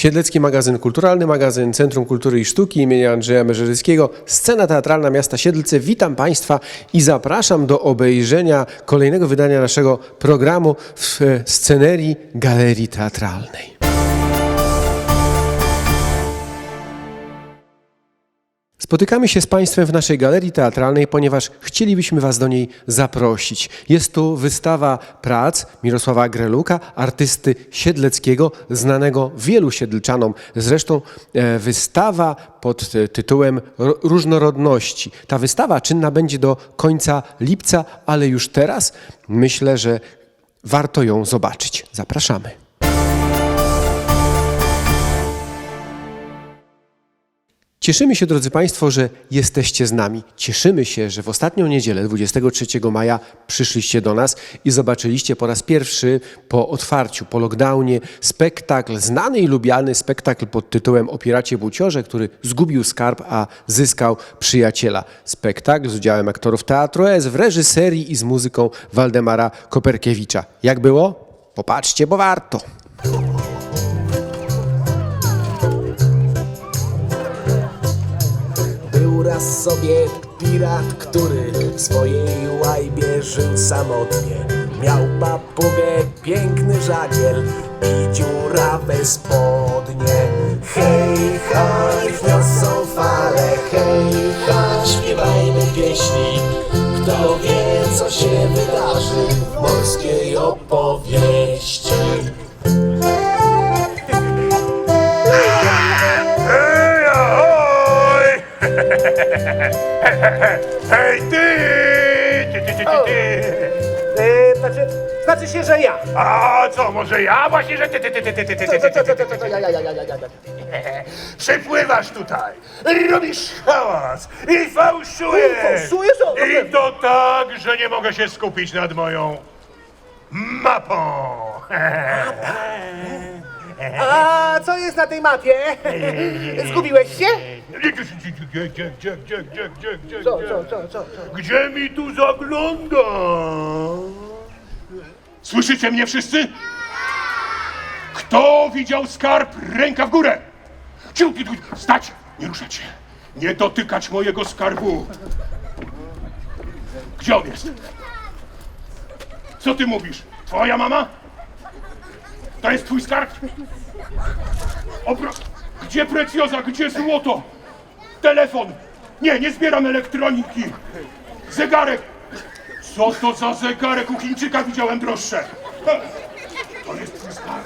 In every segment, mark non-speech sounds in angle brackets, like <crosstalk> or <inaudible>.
Siedlecki magazyn kulturalny, magazyn Centrum Kultury i Sztuki imienia Andrzeja Merzeryckiego, scena teatralna miasta Siedlce. Witam Państwa i zapraszam do obejrzenia kolejnego wydania naszego programu w e, scenerii Galerii Teatralnej. Spotykamy się z Państwem w naszej galerii teatralnej, ponieważ chcielibyśmy Was do niej zaprosić. Jest tu wystawa prac Mirosława Greluka, artysty siedleckiego, znanego wielu siedlczanom. Zresztą e, wystawa pod e, tytułem Ro- Różnorodności. Ta wystawa czynna będzie do końca lipca, ale już teraz myślę, że warto ją zobaczyć. Zapraszamy. Cieszymy się, drodzy Państwo, że jesteście z nami. Cieszymy się, że w ostatnią niedzielę, 23 maja, przyszliście do nas i zobaczyliście po raz pierwszy po otwarciu, po lockdownie, spektakl, znany i lubiany spektakl pod tytułem O piracie buciorze, który zgubił skarb, a zyskał przyjaciela. Spektakl z udziałem aktorów Teatru S w reżyserii i z muzyką Waldemara Koperkiewicza. Jak było? Popatrzcie, bo warto. Raz sobie pirat, który w swojej łajbie żył samotnie. Miał papugę, piękny żagiel i dziurawe spodnie. Hej, haj, niosą fale, hej, haj, śpiewajmy pieśni. Kto wie, co się wydarzy w morskiej opowieści. Hej, ty! Ty, ty, ty, ty, znaczy, znaczy się, że ja. A co, może ja właśnie, że ty, ty, ty, ty, ty, ty, ty, ty ty, to, to, ty, to, to, to, ja, ja, ja, ja, ja, ja. Przypływasz tutaj, robisz hałas i fałszujesz! I fałszujesz? O, I dobra. to tak, że nie mogę się skupić nad moją mapą. A co jest na tej mapie? <laughs> Zgubiłeś się? Gdzie, gdzie, gdzie, gdzie, gdzie, gdzie, gdzie, co, co, co? co? gdzie mi tu zagląda? Słyszycie mnie wszyscy? Kto widział skarb? Ręka w górę! Ciu, tu, Stać! Nie ruszać się! Nie dotykać mojego skarbu! Gdzie on jest? Co ty mówisz? Twoja mama? To jest twój skarb? Gdzie precjoza? Gdzie złoto? Telefon! Nie, nie zbieram elektroniki! Zegarek! Co to za zegarek? U Chińczyka widziałem droższe! To jest twój skarb!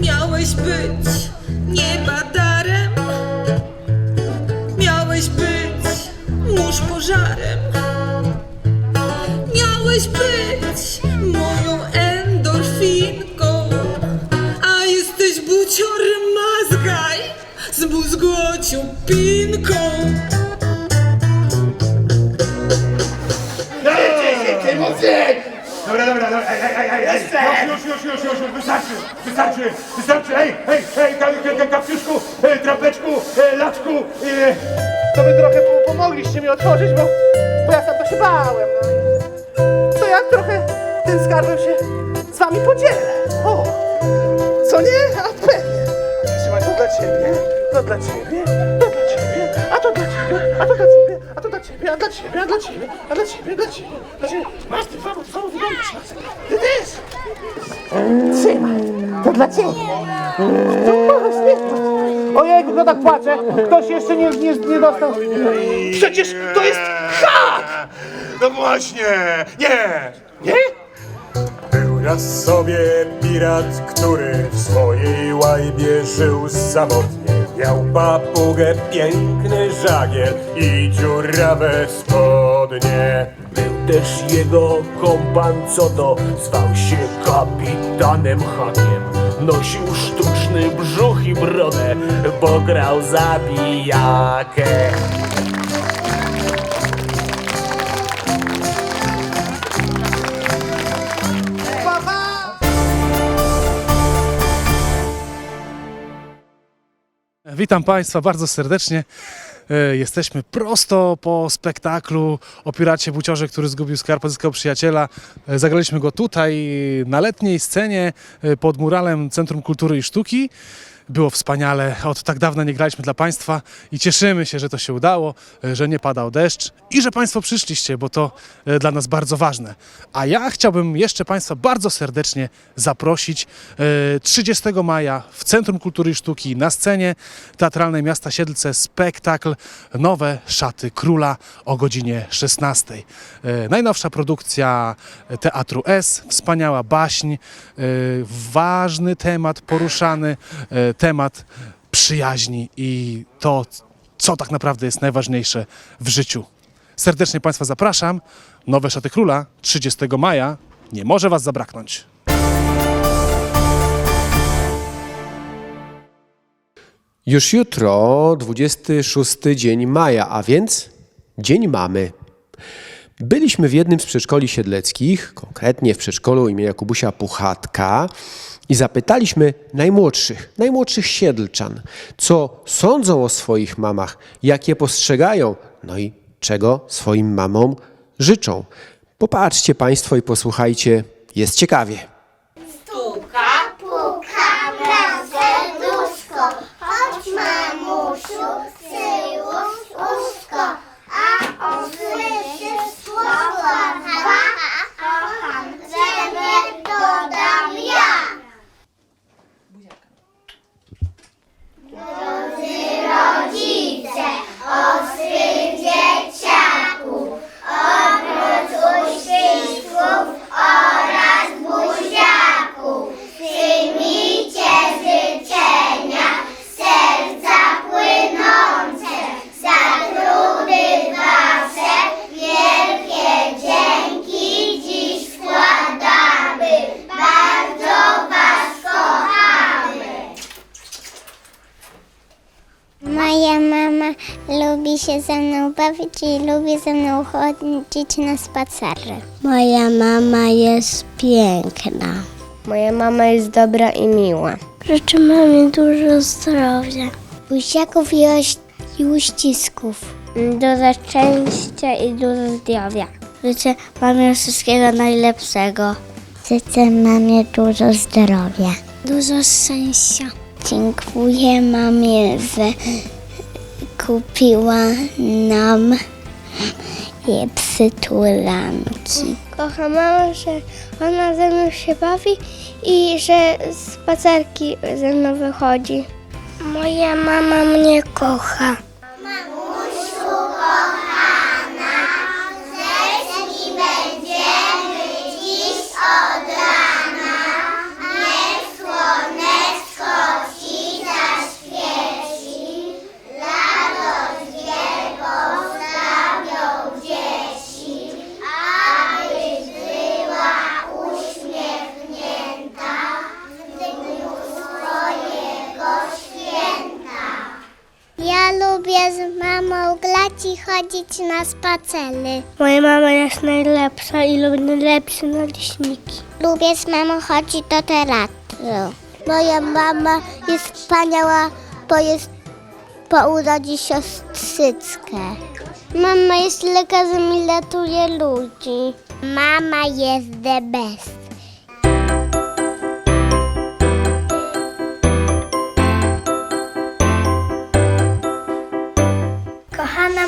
Miałeś być niebadarem, miałeś być mórz pożarem, miałeś być jesteś buciorem mazgaj z mózgocią pinką. Dobra, dobra, dobra, ej, ej, ej, ej, ej, już, już, już, już, już, wystarczy, wystarczy, wystarczy, ej, ej, ej, ka, ka, ka, kapciuszku, e, trapeczku, e, laczku, e, To wy trochę po- pomogliście mi otworzyć, bo, bo ja sam to się bałem. No. To ja trochę tym skarbem się z wami podzielę. O, co nie? Ciebie, to dla ciebie, to dla ciebie, a to dla ciebie, a to dla ciebie, a to dla ciebie, a dla ciebie, a dla ciebie, a dla ciebie, dla ciebie, dla ciebie. Masz ty dwa, dwa, dwa, Ty też. Trzymaj, to dla ciebie. Ojej, kto tak płacze? Ktoś jeszcze nie, nie, nie dostał. Przecież to jest hak! No właśnie, nie, Nie? Raz sobie pirat, który w swojej łajbie żył samotnie. Miał papugę, piękny żagiel i dziurawe spodnie. Był też jego kompan, co to zwał się kapitanem Hakiem. Nosił sztuczny brzuch i brodę, bo grał zabijakę. Witam Państwa bardzo serdecznie. E, Jesteśmy prosto po spektaklu o piracie buciorze, który zgubił skarb, pozyskał przyjaciela. E, Zagraliśmy go tutaj na letniej scenie e, pod muralem Centrum Kultury i Sztuki. Było wspaniale. Od tak dawna nie graliśmy dla Państwa i cieszymy się, że to się udało, e, że nie padał deszcz i że Państwo przyszliście, bo to e, dla nas bardzo ważne. A ja chciałbym jeszcze Państwa bardzo serdecznie zaprosić e, 30 maja w Centrum Kultury i Sztuki na scenie Teatralnej Miasta Siedlce spektakl Nowe Szaty Króla o godzinie 16. E, Najnowsza produkcja Teatru S, wspaniała baśń, e, ważny temat poruszany, e, temat przyjaźni i to, co tak naprawdę jest najważniejsze w życiu. Serdecznie Państwa zapraszam. Nowe Szaty Króla 30 maja. Nie może Was zabraknąć. Już jutro, 26 dzień maja, a więc Dzień Mamy. Byliśmy w jednym z przedszkoli siedleckich, konkretnie w przedszkolu imienia Kubusia Puchatka i zapytaliśmy najmłodszych, najmłodszych siedlczan, co sądzą o swoich mamach, jak je postrzegają, no i czego swoim mamom życzą. Popatrzcie Państwo i posłuchajcie, jest ciekawie. Chodź mamusiu, przyłóż łóżko, a on słyszy słowo dwa, kocham ciebie, dodam ja. Drodzy rodzice, o swych dzieciaków, oprócz uścisków oraz buziaków, przyjmijcie życzenia serca płynące, za trudy wasze wielkie dzięki dziś składamy. Bardzo was kochamy. Moja mama lubi się ze mną bawić i lubi ze mną chodzić na spacery. Moja mama jest piękna. Moja mama jest dobra i miła. Życzę mamie dużo zdrowia. Buziaków i, oś- i uścisków. Dużo szczęścia i dużo zdrowia. Życzę mamie wszystkiego najlepszego. Życzę mamie dużo zdrowia. Dużo szczęścia. Dziękuję mamie, że kupiła nam je przytulanki. Kocham mamę, że ona ze mną się bawi i że spacerki ze mną wychodzi. Moja mama mnie kocha. I chodzić na spacery. Moja mama jest najlepsza i lubi najlepsze naleśniki. Lubię z mamą chodzić do teatru. Moja mama jest wspaniała, bo jest po urodzi siostrzyckę. Mama jest lekarzem i ratuje ludzi. Mama jest the best.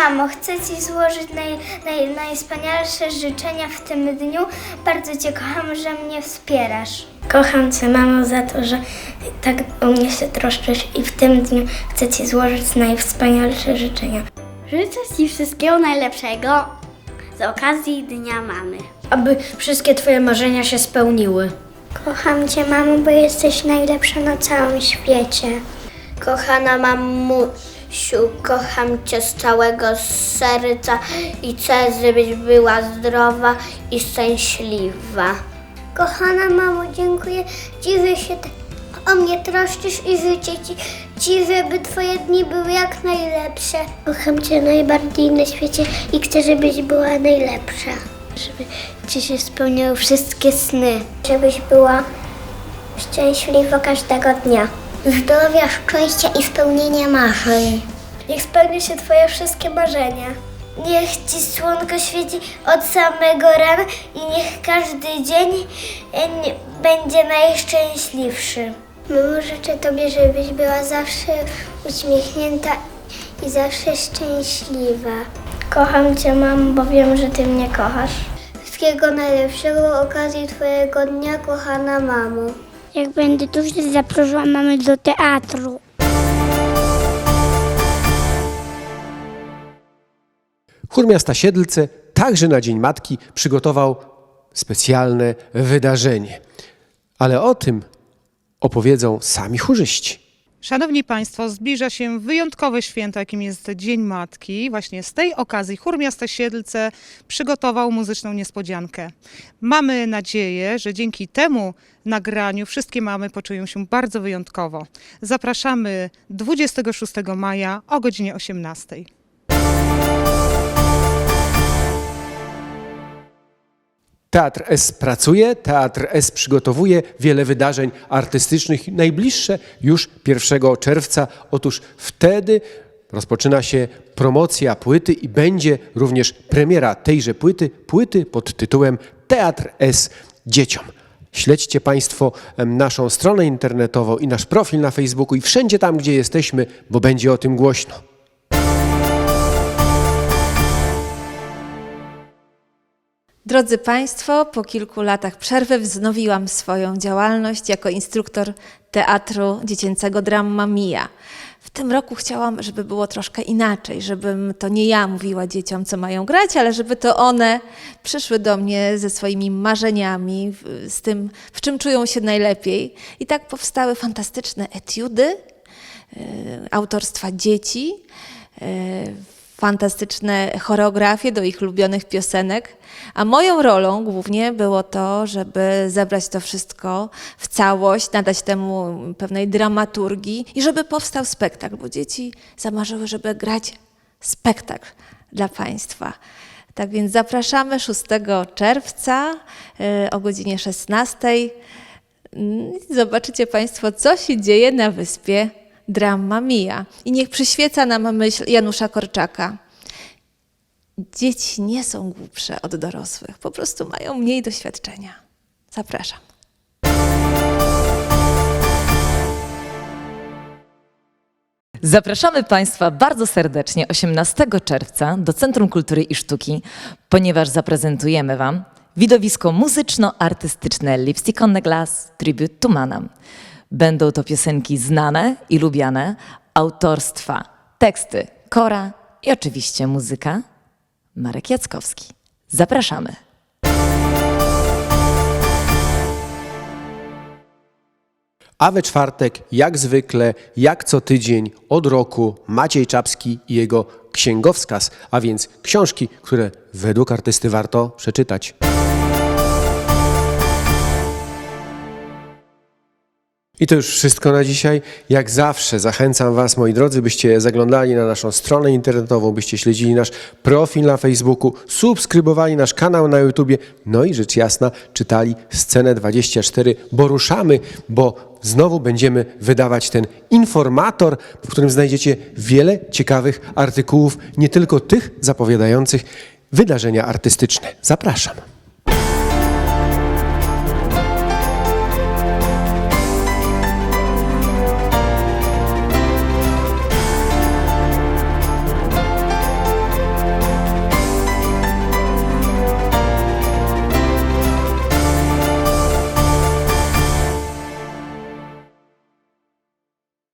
Mamo, chcę Ci złożyć naj, naj, najwspanialsze życzenia w tym dniu. Bardzo Cię kocham, że mnie wspierasz. Kocham Cię, mamo, za to, że tak o mnie się troszczysz i w tym dniu chcę Ci złożyć najwspanialsze życzenia. Życzę Ci wszystkiego najlepszego z okazji Dnia Mamy. Aby wszystkie Twoje marzenia się spełniły. Kocham Cię, mamo, bo jesteś najlepsza na całym świecie. Kochana mamusiu, kocham Cię z całego serca i chcę, żebyś była zdrowa i szczęśliwa. Kochana mamo, dziękuję Ci, że się tak o mnie troszczysz i życzę Ci, Ci, żeby Twoje dni były jak najlepsze. Kocham Cię najbardziej na świecie i chcę, żebyś była najlepsza. Żeby Ci się spełniały wszystkie sny. Żebyś była szczęśliwa każdego dnia. Zdrowia, szczęścia i spełnienia marzeń. Niech spełnią się Twoje wszystkie marzenia. Niech Ci słonko świeci od samego rana i niech każdy dzień e, będzie najszczęśliwszy. Mamo, życzę Tobie, żebyś była zawsze uśmiechnięta i zawsze szczęśliwa. Kocham Cię, mamo, bo wiem, że Ty mnie kochasz. Wszystkiego najlepszego okazji Twojego dnia, kochana mamo. Jak będę duży, zaproszę mamy do teatru. Chór Miasta Siedlce także na Dzień Matki przygotował specjalne wydarzenie. Ale o tym opowiedzą sami chórzyści. Szanowni Państwo, zbliża się wyjątkowe święto, jakim jest Dzień Matki. Właśnie z tej okazji Chór Miasta Siedlce przygotował muzyczną niespodziankę. Mamy nadzieję, że dzięki temu nagraniu wszystkie mamy poczują się bardzo wyjątkowo. Zapraszamy 26 maja o godzinie 18. Teatr S pracuje, Teatr S przygotowuje wiele wydarzeń artystycznych. Najbliższe już 1 czerwca. Otóż wtedy rozpoczyna się promocja płyty i będzie również premiera tejże płyty, płyty pod tytułem Teatr S dzieciom. Śledźcie Państwo naszą stronę internetową i nasz profil na Facebooku i wszędzie tam, gdzie jesteśmy, bo będzie o tym głośno. Drodzy Państwo, po kilku latach przerwy wznowiłam swoją działalność jako instruktor Teatru Dziecięcego Dramma Mia. W tym roku chciałam, żeby było troszkę inaczej, żebym to nie ja mówiła dzieciom, co mają grać, ale żeby to one przyszły do mnie ze swoimi marzeniami, z tym, w czym czują się najlepiej. I tak powstały fantastyczne etiudy e, autorstwa dzieci, e, fantastyczne choreografie do ich ulubionych piosenek. A moją rolą głównie było to, żeby zebrać to wszystko w całość, nadać temu pewnej dramaturgii i żeby powstał spektakl, bo dzieci zamarzyły, żeby grać spektakl dla Państwa. Tak więc zapraszamy 6 czerwca e, o godzinie 16. Mm, Zobaczycie Państwo, co się dzieje na wyspie Dramma Mia. I niech przyświeca nam myśl Janusza Korczaka. Dzieci nie są głupsze od dorosłych, po prostu mają mniej doświadczenia. Zapraszam. Zapraszamy Państwa bardzo serdecznie 18 czerwca do Centrum Kultury i Sztuki, ponieważ zaprezentujemy Wam widowisko muzyczno-artystyczne Lipstick on the Glass Tribute to Manam. Będą to piosenki znane i lubiane, autorstwa, teksty Kora i oczywiście muzyka Marek Jackowski. Zapraszamy. A we czwartek, jak zwykle, jak co tydzień, od roku, Maciej Czapski i jego księgowskaz, a więc książki, które według artysty warto przeczytać. I to już wszystko na dzisiaj. Jak zawsze zachęcam Was, moi drodzy, byście zaglądali na naszą stronę internetową, byście śledzili nasz profil na Facebooku, subskrybowali nasz kanał na YouTubie, no i rzecz jasna, czytali Scenę 24, bo ruszamy, bo znowu będziemy wydawać ten informator, w którym znajdziecie wiele ciekawych artykułów, nie tylko tych zapowiadających wydarzenia artystyczne. Zapraszam.